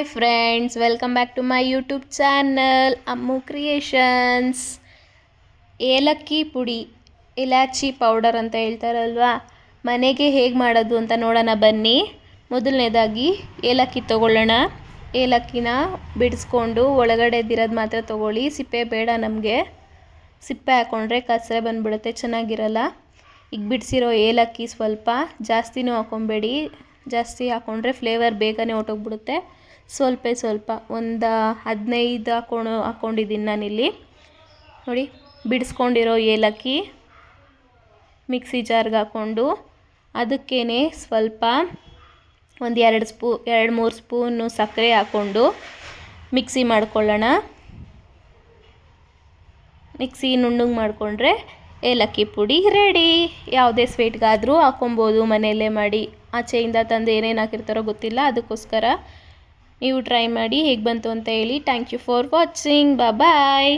Hi friends welcome back to my YouTube channel Ammu creations ಏಲಕ್ಕಿ ಪುಡಿ, ಇಲಾಚಿ powder ಅಂತ ಹೇಳ್ತಾರಲ್ವಾ? ಮನೆಗೆ ಹೇಗೆ ಮಾಡೋದು ಅಂತ ನೋಡೋಣ ಬನ್ನಿ. ಮೊದಲನೇದಾಗಿ ಏಲಕ್ಕಿ ತೊಗೊಳ್ಳೋಣ. ಏಲಕ್ಕಿನ ಬಿಡಿಸ್ಕೊಂಡು ಒಳಗಡೆದಿರೋದು ಮಾತ್ರ ತೊಗೊಳ್ಳಿ. ಸಿಪ್ಪೆ ಬೇಡ ನಮಗೆ. ಸಿಪ್ಪೆ ಹಾಕ್ಕೊಂಡ್ರೆ ಕಸರೆ ಬಂದುಬಿಡುತ್ತೆ, ಚೆನ್ನಾಗಿರಲ್ಲ. ಈಗ ಬಿಡಿಸಿರೋ ಏಲಕ್ಕಿ ಸ್ವಲ್ಪ ಜಾಸ್ತಿನೂ ಹಾಕ್ಕೊಬೇಡಿ ಜಾಸ್ತಿ ಹಾಕ್ಕೊಂಡ್ರೆ ಫ್ಲೇವರ್ ಬೇಗನೆ ಹೊರ್ಟೋಗ್ಬಿಡುತ್ತೆ. ಸ್ವಲ್ಪ ಸ್ವಲ್ಪ ಒಂದು ಹದಿನೈದು ಹಾಕೊಂಡು ಹಾಕ್ಕೊಂಡಿದ್ದೀನಿ ನಾನಿಲ್ಲಿ. ನೋಡಿ, ಬಿಡಿಸ್ಕೊಂಡಿರೋ ಏಲಕ್ಕಿ ಮಿಕ್ಸಿ ಜಾರ್ಗೆ ಹಾಕ್ಕೊಂಡು ಅದಕ್ಕೇ ಸ್ವಲ್ಪ ಒಂದು ಎರಡು ಸ್ಪೂ, ಎರಡು ಮೂರು ಸ್ಪೂನು ಸಕ್ಕರೆ ಹಾಕ್ಕೊಂಡು ಮಿಕ್ಸಿ ಮಾಡ್ಕೊಳ್ಳೋಣ. ಮಿಕ್ಸಿ ನುಣ್ಣಗೆ ಮಾಡಿಕೊಂಡ್ರೆ ಏಲಕ್ಕಿ ಪುಡಿ ರೆಡಿ. ಯಾವುದೇ ಸ್ವೀಟ್ಗಾದರೂ ಹಾಕ್ಕೊಬೋದು, ಮನೆಯಲ್ಲೇ ಮಾಡಿ. ಆಚೆಯಿಂದ ತಂದು ಏನೇನು ಹಾಕಿರ್ತಾರೋ ಗೊತ್ತಿಲ್ಲ, ಅದಕ್ಕೋಸ್ಕರ ನೀವು ಟ್ರೈ ಮಾಡಿ ಹೇಗೆ ಬಂತು ಅಂತ ಹೇಳಿ. Thank you for watching bye